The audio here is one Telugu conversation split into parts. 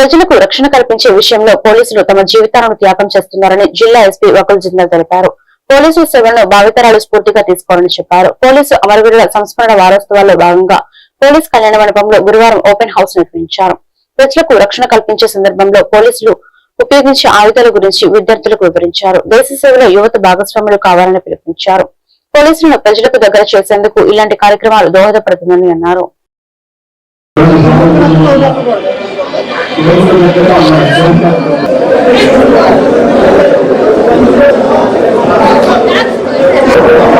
ప్రజలకు రక్షణ కల్పించే విషయంలో పోలీసులు తమ జీవితాలను త్యాగం చేస్తున్నారని జిల్లా ఎస్పీ వకుల్ జిందల్ తెలిపారు. పోలీసు సేవలను భావితరాలు స్ఫూర్తిగా తీసుకోవాలని చెప్పారు. పోలీసు అమరవీరుల సంస్మరణ వారోత్సవాల్లో భాగంగా పోలీస్ కళ్యాణ మండపంలో గురువారం ఓపెన్ హౌస్ నిర్వహించారు. ప్రజలకు రక్షణ కల్పించే సందర్భంలో పోలీసులు ఉపయోగించే ఆయుధాల గురించి విద్యార్థులకు వివరించారు. దేశ సేవలో యువత భాగస్వాములు కావాలని పిలుపునిచ్చారు. పోలీసులను ప్రజలకు దగ్గర చేసేందుకు ఇలాంటి కార్యక్రమాలు దోహదపడుతుందని అన్నారు. Thank you.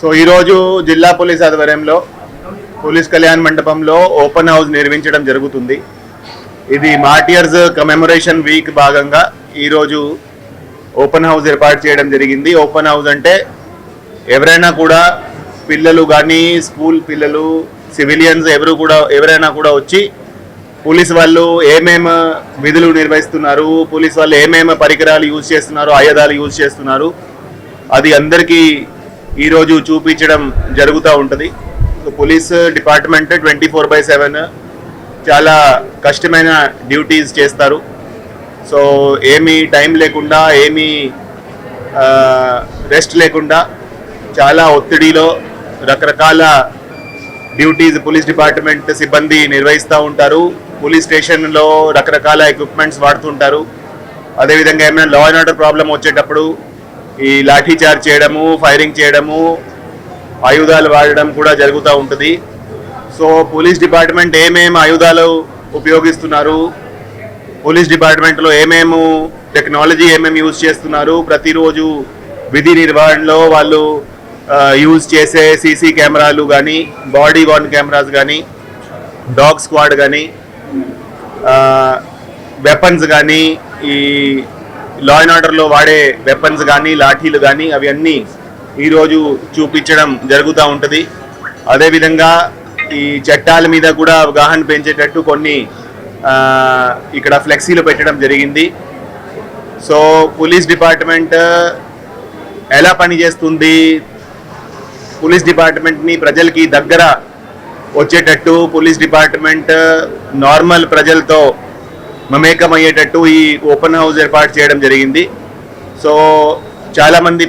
సో ఈరోజు జిల్లా పోలీస్ ఆధ్వర్యంలో పోలీస్ కళ్యాణ్ మండపంలో ఓపెన్ హౌస్ నిర్మించడం జరుగుతుంది. ఇది మార్టియర్స్ కమెమొరేషన్ వీక్ భాగంగా ఈరోజు ఓపెన్ హౌస్ ఏర్పాటు చేయడం జరిగింది. ఓపెన్ హౌస్ అంటే ఎవరైనా కూడా పిల్లలు కానీ స్కూల్ పిల్లలు సివిలియన్స్ ఎవరు కూడా ఎవరైనా కూడా వచ్చి పోలీస్ వాళ్ళు ఏమేమి విధులు నిర్వహిస్తున్నారు పోలీస్ వాళ్ళు ఏమేమి పరికరాలు యూజ్ చేస్తున్నారు ఆయుధాలు యూజ్ చేస్తున్నారు అది అందరికీ ఈరోజు చూపించడం జరుగుతూ ఉంటుంది. Police department twenty four by seven చాలా కష్టమైన డ్యూటీస్ చేస్తారు. సో ఏమీ టైం లేకుండా ఏమీ రెస్ట్ లేకుండా చాలా ఒత్తిడిలో రకరకాల డ్యూటీస్ పోలీస్ డిపార్ట్మెంట్ సిబ్బంది నిర్వహిస్తూ ఉంటారు. పోలీస్ స్టేషన్లో రకరకాల ఎక్విప్మెంట్స్ వాడుతుంటారు అదేవిధంగా ఏమైనా లా అండ్ ఆర్డర్ ప్రాబ్లం వచ్చేటప్పుడు ఈ లాఠీ చార్జ్ చేయడము ఫైరింగ్ చేయడము ఆయుధాలు వాడడం కూడా జరుగుతూ ఉంటుంది. సో పోలీస్ డిపార్ట్మెంట్ ఏమేమి ఆయుధాలు ఉపయోగిస్తున్నారు? పోలీస్ డిపార్ట్మెంట్లో ఏమేమి టెక్నాలజీ ఏమేమి యూజ్ చేస్తున్నారు? ప్రతిరోజు విధి నిర్వహణలో వాళ్ళు యూజ్ చేసే సీసీ కెమెరాలు కానీ బాడీ వార్న్ కెమెరాస్ కానీ డాగ్ స్క్వాడ్ కానీ వెపన్స్ కానీ ఈ లా అండ్ ఆర్డర్లో వాడే వెపన్స్ కానీ లాఠీలు కానీ అవి అన్నీ ఈరోజు చూపించడం జరుగుతూ ఉంటుంది. అదేవిధంగా ఈ చట్టాల మీద కూడా అవగాహన పెంచేటట్టు కొన్ని ఇక్కడ ఫ్లెక్సీలు పెట్టడం జరిగింది. సో పోలీస్ డిపార్ట్మెంట్ ఎలా పనిచేస్తుంది పోలీస్ డిపార్ట్మెంట్ని ప్రజలకి దగ్గర వచ్చేటట్టు పోలీస్ డిపార్ట్మెంట్ నార్మల్ ప్రజలతో మమేకమయ్యేటట్టు ఈ ఓపెన్ హౌస్ ఏర్పాటు చేయడం జరిగింది. సో చాలామంది